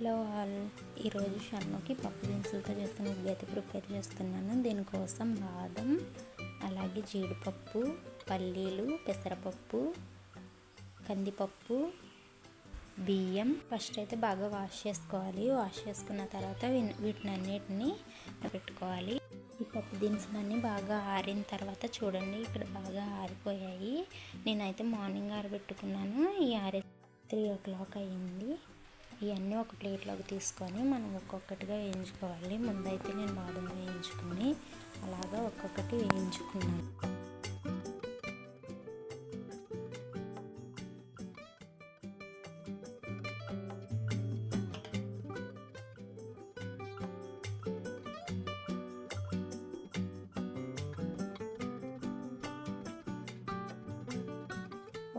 Hello all ఈరోజు షన్నుకి పప్పు దినుసులతో చేస్తున్న ఉగ్గు అయితే ప్రిపేర్ చేస్తున్నాను. దీనికోసం బాదం అలాగే జీడిపప్పు పల్లీలు పెసరపప్పు కందిపప్పు బియ్యం ఫస్ట్ అయితే బాగా వాష్ చేసుకోవాలి. వాష్ చేసుకున్న తర్వాత వీటిని అన్నిటిని పెట్టుకోవాలి. ఈ పప్పు దినుసులన్నీ బాగా ఆరిన తర్వాత చూడండి ఇక్కడ బాగా ఆరిపోయాయి. నేనైతే మార్నింగ్ ఆరబెట్టుకున్నాను. ఈ ఆరే త్రీ ఓ క్లాక్ అయ్యింది. ఇవన్నీ ఒక ప్లేట్లోకి తీసుకొని మనం ఒక్కొక్కటిగా వేయించుకోవాలి. ముందైతే నేను బాదం వేయించుకుని అలాగా ఒక్కొక్కటి వేయించుకున్నాను.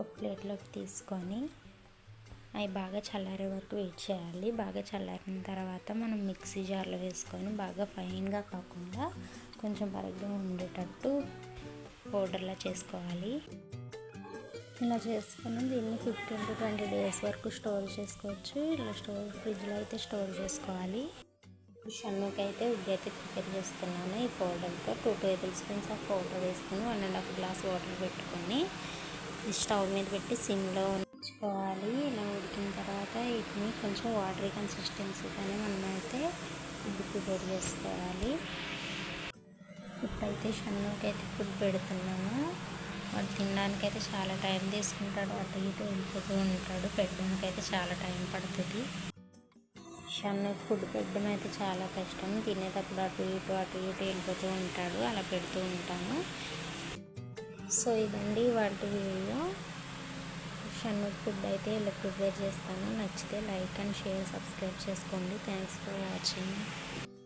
ఒక ప్లేట్లోకి తీసుకొని అవి బాగా చల్లారే వరకు వెయిట్ చేయాలి. బాగా చల్లారిన తర్వాత మనం మిక్సీ జార్లో వేసుకొని బాగా ఫైన్గా కాకుండా కొంచెం బరగ్గా ఉండేటట్టు పౌడర్లా చేసుకోవాలి. ఇలా చేసుకుని దీన్ని ఫిఫ్టీన్ టు ట్వంటీ డేస్ వరకు స్టోర్ చేసుకోవచ్చు. ఇలా స్టోర్ ఫ్రిడ్జ్లో అయితే స్టోర్ చేసుకోవాలి. షన్నుకి అయితే ఉగ్గు అయితే ప్రిపేర్ చేస్తున్నాను. ఈ పౌడర్తో two tablespoons of powder వేసుకుని one and half glass water పెట్టుకొని స్టవ్ మీద పెట్టి సిమ్లో ఉడికించుకోవాలి ఇలా ఉడికిన తర్వాత వీటిని కొంచెం వాటరీ కన్సిస్టెన్సీగానే మనం అయితే ఉగ్గు ప్రిపేర్ చేసుకోవాలి. ఇప్పుడైతే షన్నుకి అయితే ఫుడ్ పెడుతున్నాము. వాడు తినడానికి అయితే చాలా టైం తీసుకుంటాడు. అటు ఇటు వెళ్ళిపోతూ ఉంటాడు. పెట్టడానికి అయితే చాలా టైం పడుతుంది. షన్నుకి ఫుడ్ పెట్టడం అయితే చాలా కష్టం. తినేటప్పుడు అటు ఇటు అటు ఇటు వెళ్ళిపోతూ ఉంటాడు. అలా పెడుతూ ఉంటాను సో ఇదండి వాటి వీడియో. షన్ను ఫుడ్ అయితే ఇలా ప్రిపేర్ చేస్తాను. నచ్చితే లైక్ అండ్ షేర్ సబ్స్క్రైబ్ చేసుకోండి. Thanks for watching